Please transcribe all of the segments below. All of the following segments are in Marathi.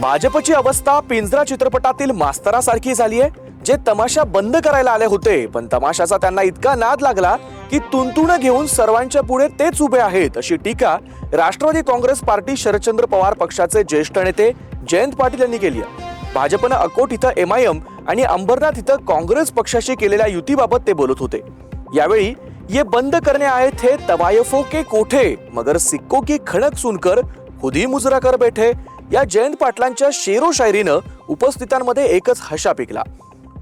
भाजपची अवस्था पिंजरा चित्रपटातील मास्तरासारखी झाली आहे जे तमाशा बंद करायला आले होते. पण तमाशाचा त्यांना इतका नाद लागला की तुंतुण घेऊन सर्वांच्या पुढे तेच उभे आहेत अशी टीका राष्ट्रवादी काँग्रेस पार्टी शरदचंद्र पवार पक्षाचे ज्येष्ठ नेते जयंत पाटील यांनी केली आहे. भाजपनं अकोट इथं एम आय एम आणि अंबरनाथ इथं काँग्रेस पक्षाशी केलेल्या युतीबाबत ते बोलत होते. यावेळी ये बंद करणे आहेत हे तवायफो के कोठे? मगर सिक्को की खणक सुनकर खुदी मुजरा कर बैठे. या जयंत पाटलांच्या शेरो शायरीनं उपस्थितांमध्ये एकच हशा पिकला.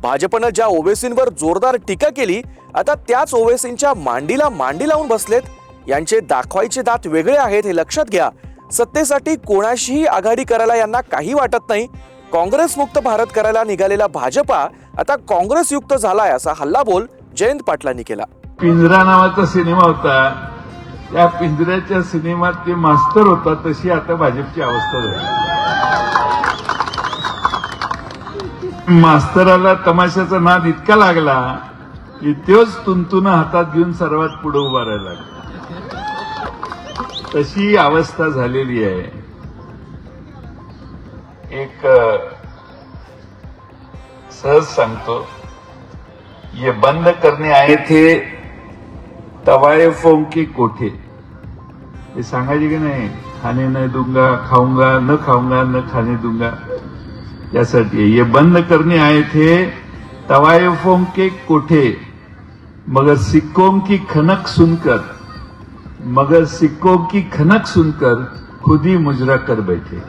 भाजपनं ज्या ओवेसींवर जोरदार टीका केली आता त्याच ओवेसींच्या मांडीला मांडी लावून बसलेत. यांचे दाखवायचे दात वेगळे आहेत हे लक्षात घ्या. सत्तेसाठी कोणाशीही आघाडी करायला यांना काही वाटत नाही. काँग्रेस मुक्त भारत करायला निघालेला भाजपा आता काँग्रेस युक्त झालाय असा हल्लाबोल जयंत पाटलांनी केला. पिंजरा नावाचा सिनेमा होता. त्या पिंजऱ्याच्या सिनेमात ते मास्तर होता तशी आता भाजपची अवस्था झाली. मास्तराला तमाशाचा नाद इतका लागला की तोच तुंतुन हातात घेऊन सर्वात पुढे उभा राहायला लागला तशी अवस्था झालेली आहे. एक सहज सांगतो ये बंद करणे आहे. थे तवायफों के कोठे? हे सांगायचे की नाही? खाने न दूंगा खाऊंगा न खाऊंगा न खाने दूंगा. यासाठी ये बंद करणे आहे थे तवायफों के कोठे? मगर सिक्कों की खनक सुनकर. मगर सिक्कों की खनक सुनकर खुद ही मुजरा कर बैठे.